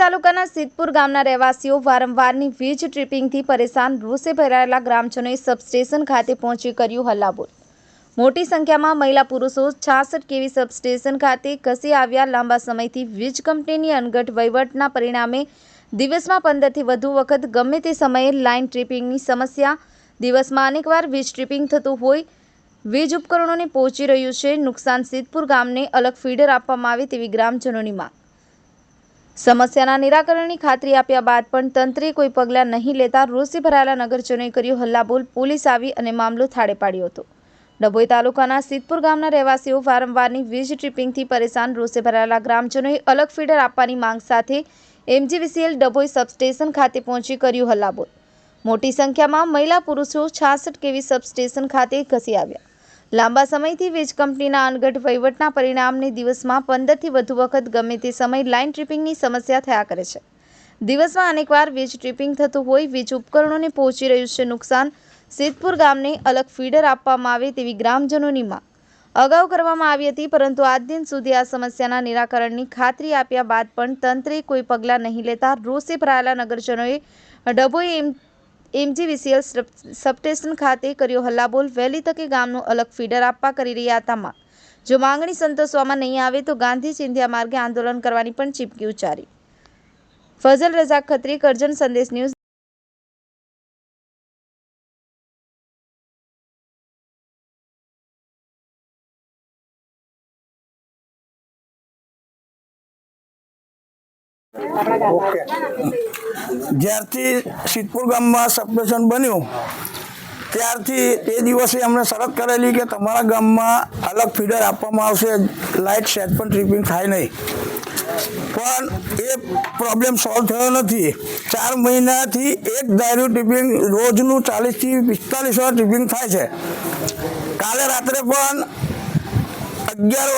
તાલુકાના સિદ્ધપુર ગામના રહેવાસીઓ વારંવારની વીજ ટ્રીપિંગથી પરેશાન રોષે ભરાયેલા ગ્રામજનોએ સબસ્ટેશન ખાતે પહોંચી કર્યું હલ્લાબોલ. મોટી સંખ્યામાં મહિલા પુરુષો છાસઠ કેવી સબસ્ટેશન ખાતે ઘસી આવ્યા. લાંબા સમયથી વીજ કંપનીની અનગઢ વહીવટના પરિણામે દિવસમાં પંદરથી વધુ વખત ગમે તે સમયે લાઇન ટ્રીપિંગની સમસ્યા. દિવસમાં અનેકવાર વીજ ટ્રીપિંગ થતું હોય, વીજ ઉપકરણોને પહોંચી રહ્યું છે. નુકસાન સિદ્ધપુર ગામને અલગ ફીડર આપવામાં આવે તેવી ગ્રામજનોની માંગ. સમસ્યાના નિરાકરણની ખાતરી આપ્યા બાદ પણ તંત્રે કોઈ પગલાં નહીં લેતા રોષે ભરાયેલા નગરજનોએ કર્યું હલ્લાબોલ. પોલીસ આવી અને મામલો થાળે પાડ્યો હતો. ડભોઈ તાલુકાના સિદ્ધપુર ગામના રહેવાસીઓ વારંવારની વીજ ટ્રીપિંગથી પરેશાન રોષે ભરાયેલા ગ્રામજનોએ અલગ ફીડર આપવાની માંગ સાથે એમજીવીસીએલ ડભોઈ સબસ્ટેશન ખાતે પહોંચી કર્યું હલ્લાબોલ. મોટી સંખ્યામાં મહિલા પુરુષો છાસઠ કેવી સબસ્ટેશન ખાતે ઘસી આવ્યા. લાંબા સમયથી વીજ કંપનીના અનગઢ વહીવટના પરિણામને દિવસમાં પંદરથી વધુ વખત ગમે તે સમય લાઇન ટ્રીપિંગની સમસ્યા થયા કરે છે. દિવસમાં અનેકવાર વીજ ટ્રીપિંગ થતું હોય, વીજ ઉપકરણોને પહોંચી રહ્યું છે નુકસાન. સિદ્ધપુર ગામને અલગ ફીડર આપવામાં આવે તેવી ગ્રામજનોની માંગ. અગાઉ કરવામાં આવી હતી, પરંતુ આજ દિન સુધી આ સમસ્યાના નિરાકરણની ખાતરી આપ્યા બાદ પણ તંત્રે કોઈ પગલાં નહીં લેતા રોષે ભરાયેલા નગરજનોએ ડભોઈ એમ એમજીવીસીએલ સબસ્ટેશન ખાતે કર્યો હલ્લાબોલ. વહેલી તકે ગામનું અલગ ફીડર આપવા કરી રહ્યા હતા માંગ જો માંગણી સંતોષવામાં નહીં આવે તો ગાંધી ચિંધ્યા માર્ગે આંદોલન કરવાની પણ ચીપકી ઉચ્ચારી. ફઝલ રઝાક ખત્રી, કરજણ સંદેશ ન્યૂઝ જ્યારથી સિદ્ધપુર ગામમાં સબસ્ટેશન બન્યું, ત્યારથી તે દિવસે અમને શરત કરેલી કે તમારા ગામમાં અલગ ફીડર આપવામાં આવશે, લાઇટ સેટ પણ ટ્રીપિંગ થાય નહીં. પણ એ પ્રોબ્લેમ સોલ્વ થયો નથી. ચાર મહિનાથી એક ધાર્યું ટ્રીપિંગ રોજનું ચાલીસથી પિસ્તાલીસ વાર ટ્રીપિંગ થાય છે. કાલે રાત્રે પણ અગિયાર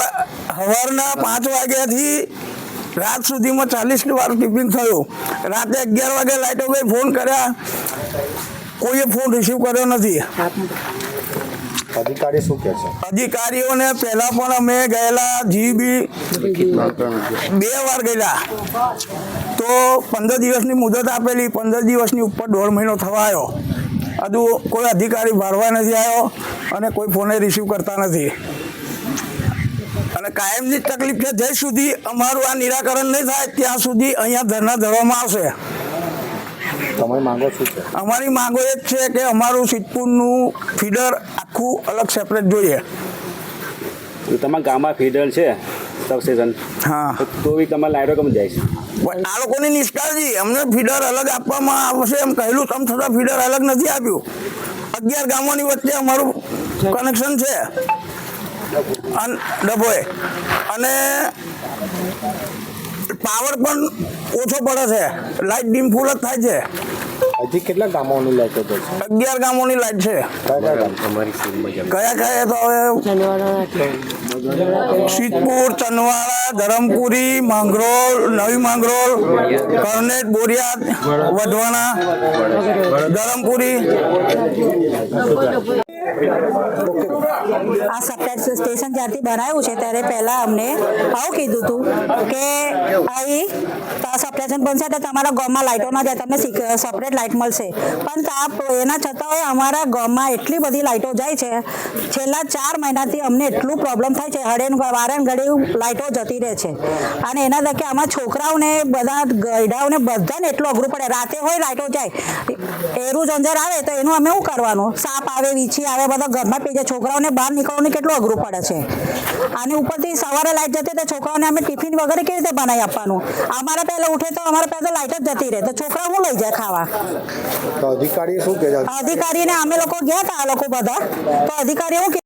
સવારના પાંચ વાગ્યાથી રાત સુધીમાં ચાલીસ વાર ટિફિન થયું. રાતે અગિયાર વાગે લાઇટો ગઈ ફોન કર્યા. કોઈએ ફોન રિસીવ કર્યો નથી. અધિકારી શું કહે છે? અધિકારીઓને પહેલા પણ અમે ગયેલા જીબી બે વાર ગયેલા. તો પંદર દિવસની મુદત આપેલી પંદર દિવસની ઉપર દોઢ મહિનો થવા આવ્યો હજુ કોઈ અધિકારી ભરવા નથી આવ્યો અને કોઈ ફોને રિસીવ કરતા નથી. અને કાયમની તકલીફ છે જ્યાં સુધી અમારું આ નિરાકરણ નહીં થાય ત્યાં સુધી અહીંયા ધરના ધરવામાં આવશે. અમારી માંગો એ જ છે કે અમારું સિદ્ધપુરનું ફીડર આખું અલગ સેપરેટ જોઈએ. તમારા ગામમાં ફીડર છે સબસ્ટેશન હા. તો બી તમારે લાઈટો કમ જાય છે? આ લોકોની નિષ્કાળજી અમને ફીડર અલગ આપવામાં આવશે એમ કહેલું તમ છતાં ફીડર અલગ નથી આપ્યું. અગિયાર ગામોની વચ્ચે અમારું કનેક્શન છે. ડભોએ અને પાવર પણ ઓછો પડે છે. લાઇટ ડીમ ફૂલ જ થાય છે. હજી કેટલા ગામોની લાઈટ છે? અગિયાર ગામોની લાઈટ છે. કયા કયા ગામ કયા કયા તો હવે? સિદ્ધપુર ચનવાડા ધરમપુરી માંગરોળ નવી માંગરોળ કરનેટ બોરિયાદ વઢવાણા ધરમપુરી. આ સપ્લાય સ્ટેશન જ્યારથી બનાવ્યું છે, ત્યારે પહેલાં અમને આવું કીધું હતું કે અહીં સપ્લાયશન બનશે તો તમારા ગામમાં લાઇટો ના જાય, તમને સપરેટ લાઇટ મળશે. પણ એના છતાં અમારા ગામમાં એટલી બધી લાઇટો જાય છે, છેલ્લા ચાર મહિનાથી અમને એટલું પ્રોબ્લેમ થાય છે હડેન વારન ઘડી લાઇટો જતી રહે છે. અને એના થકી આમાં છોકરાઓને, બધા ગયડાઓને બધાને એટલું અઘરું પડે. રાતે હોય લાઇટો જાય, એરું જંજર આવે તો એનું અમે શું કરવાનું? સાપ આવે, વીછી આવે બધા ઘરમાં પી જાય છોકરાઓને બહાર નીકળવાનું કેટલું અઘરું પડે છે. અને ઉપરથી સવારે લાઇટ જતી તો છોકરાઓને અમે ટિફિન વગેરે કેવી રીતે બનાવી આપવાનું? અમારે પહેલાં ઉઠે તો અમારે પહેલાં લાઇટ જ જતી રહે. તો છોકરા હું લઈ જાય ખાવા? અધિકારી શું કહે અધિકારીને અમે લોકો ગયા હતા આ લોકો બધા. તો અધિકારી શું